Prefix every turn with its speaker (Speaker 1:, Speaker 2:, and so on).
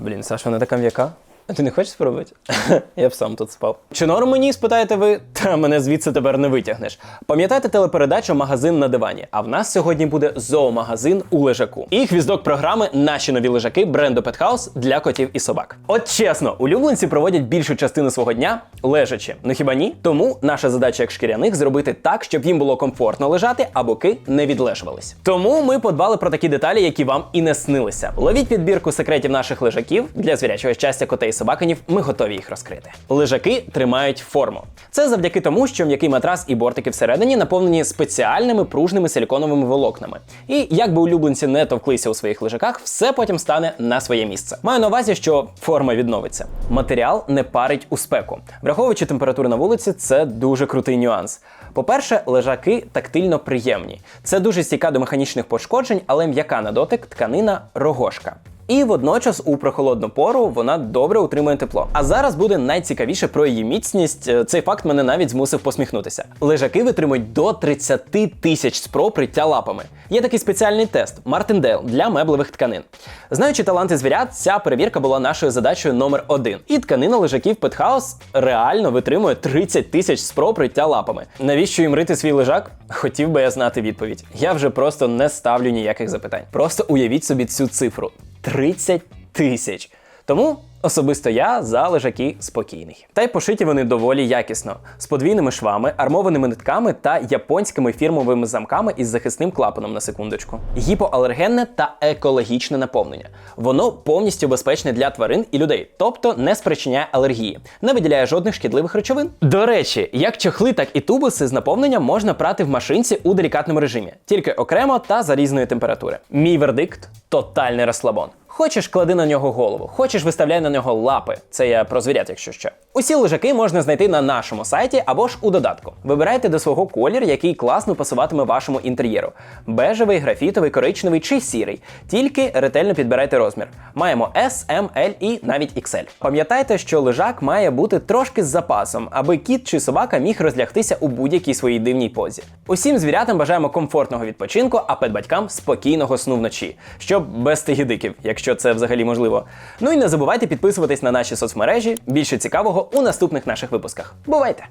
Speaker 1: Блін, Саша, вона така м'яка. А ти не хочеш спробувати? Я б сам тут спав. Чи норм мені спитаєте ви? Та мене звідси тепер не витягнеш. Пам'ятаєте телепередачу Магазин на дивані? А в нас сьогодні буде зоомагазин у лежаку. І хвіздок програми Наші нові лежаки бренду Pethouse для котів і собак. От чесно, улюбленці проводять більшу частину свого дня лежачи. Ну хіба ні? Тому наша задача як шкіряних зробити так, щоб їм було комфортно лежати, а боки не відлежувались. Тому ми подбали про такі деталі, які вам і не снилися. Ловіть підбірку секретів наших лежаків для звірячого щастя котей і собаканів. Ми готові їх розкрити. Лежаки тримають форму. Це завдяки тому, що м'який матрас і бортики всередині наповнені спеціальними пружними силіконовими волокнами. І як би улюбленці не товклися у своїх лежаках, все потім стане на своє місце. Маю на увазі, що форма відновиться. Матеріал не парить у спеку. Враховуючи температуру на вулиці, це дуже крутий нюанс. По-перше, лежаки тактильно приємні. Це дуже стійка до механічних пошкоджень, але м'яка на дотик тканина рогошка. І водночас у прохолодну пору вона добре утримує тепло. А зараз буде найцікавіше про її міцність. Е, Цей факт мене навіть змусив посміхнутися. Лежаки витримують до 30 тисяч спроб приття лапами. Є такий спеціальний тест Мартиндейл для меблевих тканин. Знаючи таланти звірят, ця перевірка була нашою задачею номер один. І тканина лежаків Петхаус реально витримує 30 тисяч спроб приття лапами. Навіщо їм рити свій лежак? Хотів би я знати відповідь. Я вже просто не ставлю ніяких запитань. Просто уявіть собі цю цифру. 30 тисяч. Тому особисто я за лежаки спокійний. Та й пошиті вони доволі якісно, з подвійними швами, армованими нитками та японськими фірмовими замками із захисним клапаном на секундочку. Гіпоалергенне та екологічне наповнення. Воно повністю безпечне для тварин і людей, тобто не спричиняє алергії, не виділяє жодних шкідливих речовин. До речі, як чохли, так і тубуси з наповненням можна прати в машинці у делікатному режимі, тільки окремо та за різної температури. Мій вердикт тотальний розслабон. Хочеш, клади на нього голову, хочеш, виставляй на нього лапи. Це я про звірят, якщо що. Усі лежаки можна знайти на нашому сайті або ж у додатку. Вибирайте до свого колір, який класно пасуватиме вашому інтер'єру: бежевий, графітовий, коричневий чи сірий. Тільки ретельно підбирайте розмір. Маємо S, M, L і навіть XL. Пам'ятайте, що лежак має бути трошки з запасом, аби кіт чи собака міг розлягтися у будь-якій своїй дивній позі. Усім звірятам бажаємо комфортного відпочинку, а педбатькам спокійного сну вночі, щоб без тигідиків, якщо це взагалі можливо. Ну і не забувайте підписуватись на наші соцмережі. Більше цікавого у наступних наших випусках. Бувайте!